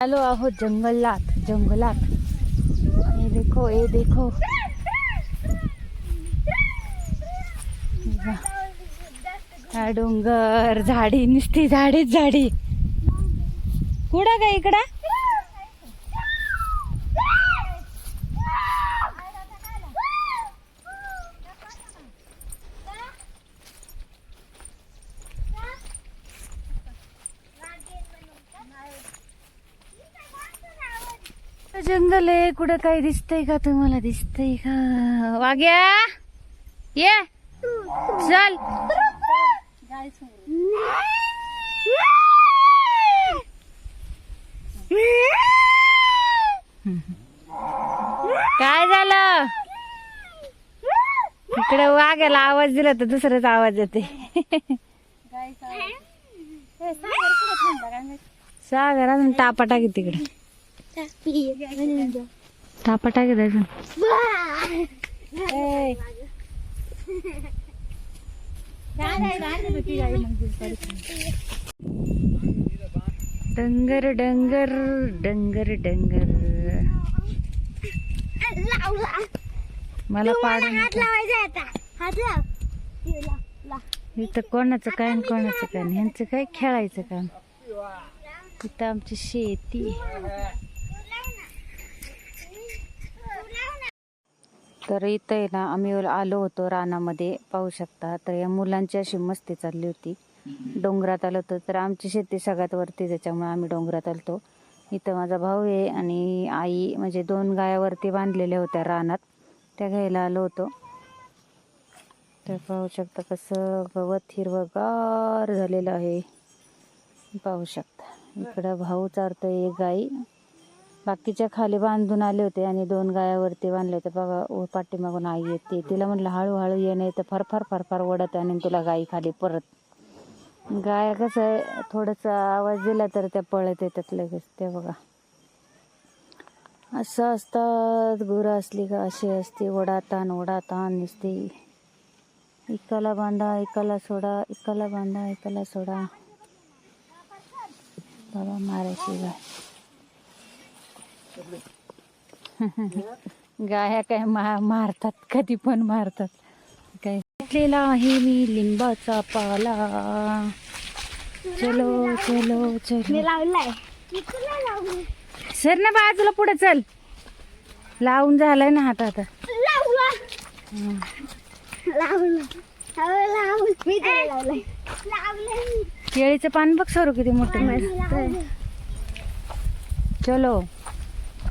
आलो आहोत जंगलात जंगलात. ये देखो ये देखो. हा डोंगर झाडी नुसती झाडीच झाडी. कुठं काय इकडं? जंगल आहे कुठं काही दिसतंय का तुम्हाला? दिसतंय का? वाग्या? ये. चल. काय झालं? इकडे वाघ्याला आवाज दिला तर दुसराच आवाज येते. सागर अजून टापा टाकी तिकडे. टापा टाकी अजून. डंगर डंगर डंगर डंगर. मला पाडून इथं कोणाचं काय आणि कोणाचं काय. ह्यांचं काय? खेळायचं काम. इथं आमची शेती. तर इथं आहे ना आम्ही आलो होतो रानामध्ये पाहू शकता. तर या मुलांची अशी मस्ती चालली होती. डोंगरात आलो होतो. तर आमची शेती सगळ्यात वरती त्याच्यामुळे आम्ही डोंगरात आलतो. इथं माझा भाऊ आहे आणि आई म्हणजे दोन गायावरती बांधलेल्या होत्या रानात. त्या घ्यायला आलो होतो. तर पाहू शकता कसं गवत हिरवगार झालेलं आहे. पाहू शकता. इकडं भाऊ चारतोय एक गाई. बाकीच्या खाली बांधून आले होते आणि दोन गायावरती बांधले होते. बघा पाठीमागून आई येते. तिला म्हटलं हळूहळू ये नाही तर फार फार फार फार ओढत आणि तुला गाई खाली परत. गाया कसं आहे थोडंसं आवाज दिला तर त्या पळत येतात लगेच ते बघा. असं असतात गुरं असली का अशी असते ओढाताण ओढाताण दिसते. इकाला बांधा इकाला सोडा इकाला बांधा इकाला सोडा. बाबा मारायची गाय. गाया काय मा मारतात कधी पण मारतात. काय? घेतलेला आहे मी लिंबाचा पाला. चलो चलो चलो. लावलाय. सर ना बाजूला पुढे चल. लावून झालाय ना हात आता. केळीचं पान बघ सरू किती मोठं. चलो.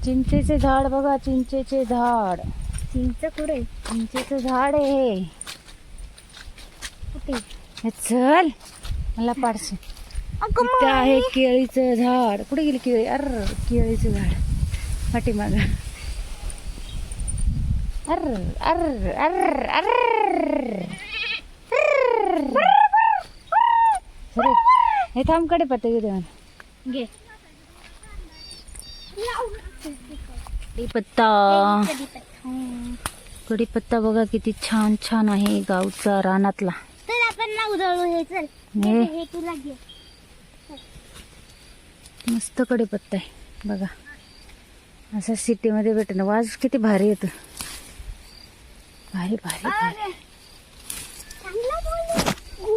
चिंचेचे झाड बघा चिंचेचे झाड. चिंच कुठे? चिंचेचं झाड आहे हे. कुठे? हे चल मला पाडसे इथं आहे केळीचं झाड. कुठे गेली केळी? अर केळीचं झाड. पाठीमाग अर अर अर अर. हे थांबकडे पत्ते घेऊ दे घे. कढीपत्ता. कढीपत्ता बघा किती छान छान आहे गावचा रानातला. तर आपण ना उधळू हे चल. हे? हे तुला घे. मस्त कढीपत्ता आहे बघा. असं सिटीमध्ये भेटणं. वाज किती भारी येतं. भारी भारी भारी.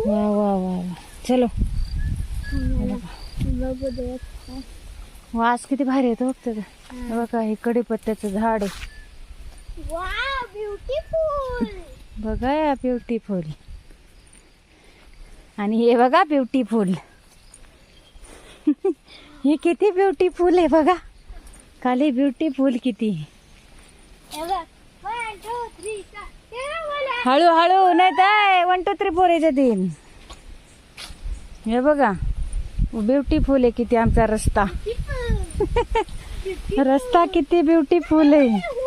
वा वा वा वा. चलो. वास किती भारी येतो हे बघा हे कढीपत्त्याचं झाड आहे. बघा या ब्युटीफुल आणि हे बघा ब्युटीफुल हे किती ब्युटीफुल आहे बघा. खाली ब्युटीफुल किती हे बघ वन टू थ्री मला हळू हळू नाही तर वन टू थ्री फोर याच्या तीन हे बघा. ब्युटीफुल आहे किती आमचा रस्ता. रस्ता किती ब्युटीफुल आहे.